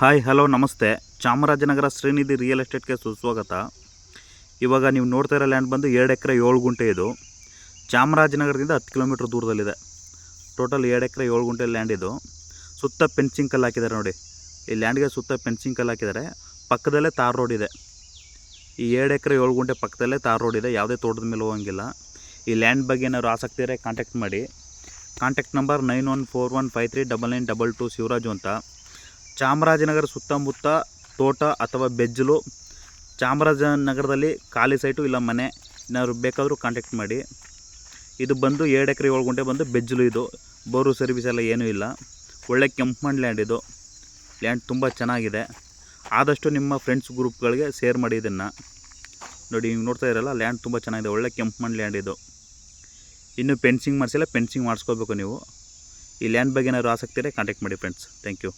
Hi hello ನಮಸ್ತೆ. Chamarajanagar Srinidhi real ಎಸ್ಟೇಟ್ಗೆ ಸುಸ್ವಾಗತ. ಇವಾಗ ನೀವು ನೋಡ್ತಾ ಇರೋ ಲ್ಯಾಂಡ್ ಬಂದು ಎರಡು ಎಕರೆ ಏಳು ಗುಂಟೆ ಇದು. ಚಾಮರಾಜನಗರದಿಂದ ಹತ್ತು ಕಿಲೋಮೀಟ್ರ್ ದೂರದಲ್ಲಿದೆ. ಟೋಟಲ್ ಎರಡು ಎಕರೆ ಏಳು ಗುಂಟೆ ಲ್ಯಾಂಡ್ ಇದು. ಸುತ್ತ ಪೆನ್ಸಿಂಗ್ ಕಲ್ಲು ಹಾಕಿದ್ದಾರೆ ನೋಡಿ. ಈ ಲ್ಯಾಂಡ್ಗೆ ಸುತ್ತ ಪೆನ್ಸಿಂಗ್ ಕಲ್ಲು ಹಾಕಿದ್ದಾರೆ ಪಕ್ಕದಲ್ಲೇ ತಾರ್ ರೋಡ್ ಇದೆ. ಈ ಎರಡು ಎಕರೆ ಏಳು ಗುಂಟೆ ಪಕ್ಕದಲ್ಲೇ ತಾರ್ ರೋಡ್ ಇದೆ. ಯಾವುದೇ ತೋಟದ ಮೇಲೆ ಹೋಗಂಗಿಲ್ಲ. ಈ ಲ್ಯಾಂಡ್ ಬಗ್ಗೆ ಏನಾದ್ರು ಆಸಕ್ತಿ ಇದ್ದರೆ ಕಾಂಟ್ಯಾಕ್ಟ್ ಮಾಡಿ. Contact number nine one four one five three double nine double two Shivaraju ಅಂತ. ಚಾಮರಾಜನಗರ ಸುತ್ತಮುತ್ತ ತೋಟ ಅಥವಾ ಬೆಜ್ಜಲು, ಚಾಮರಾಜನಗರದಲ್ಲಿ ಖಾಲಿ ಸೈಟು ಇಲ್ಲ ಮನೆ. ಏನಾದ್ರು ಬೇಕಾದರೂ ಕಾಂಟ್ಯಾಕ್ಟ್ ಮಾಡಿ. ಇದು ಬಂದು ಎರಡು ಎಕರೆ ಏಳು ಗುಂಟೆ ಬಂದು ಬೆಜ್ಜಲು ಇದು. ಬೋರು ಸರ್ವಿಸ್ ಎಲ್ಲ ಏನೂ ಇಲ್ಲ. ಒಳ್ಳೆ ಕೆಂಪು ಮಣ್ಣು ಲ್ಯಾಂಡ್ ಇದು. ಲ್ಯಾಂಡ್ ತುಂಬ ಚೆನ್ನಾಗಿದೆ. ಆದಷ್ಟು ನಿಮ್ಮ ಫ್ರೆಂಡ್ಸ್ ಗ್ರೂಪ್ಗಳಿಗೆ ಶೇರ್ ಮಾಡಿ ಇದನ್ನು. ನೋಡಿ ಹಿಂಗೆ ನೋಡ್ತಾ ಇರಲ್ಲ ಲ್ಯಾಂಡ್ ತುಂಬ ಚೆನ್ನಾಗಿದೆ. ಒಳ್ಳೆ ಕೆಂಪು ಮಣ್ಣು ಲ್ಯಾಂಡ್ ಇದು. ಇನ್ನು ಪೆನ್ಸಿಂಗ್ ಮಾಡಿಸಿಲ್ಲ ಪೆನ್ಸಿಂಗ್ ಮಾಡಿಸ್ಕೋಬೇಕು ನೀವು. ಈ ಲ್ಯಾಂಡ್ ಬಗ್ಗೆ ಏನಾದ್ರು ಆಸಕ್ತಿ ಇದ್ದರೆ ಕಾಂಟ್ಯಾಕ್ಟ್ ಮಾಡಿ ಫ್ರೆಂಡ್ಸ್ ಥ್ಯಾಂಕ್ ಯು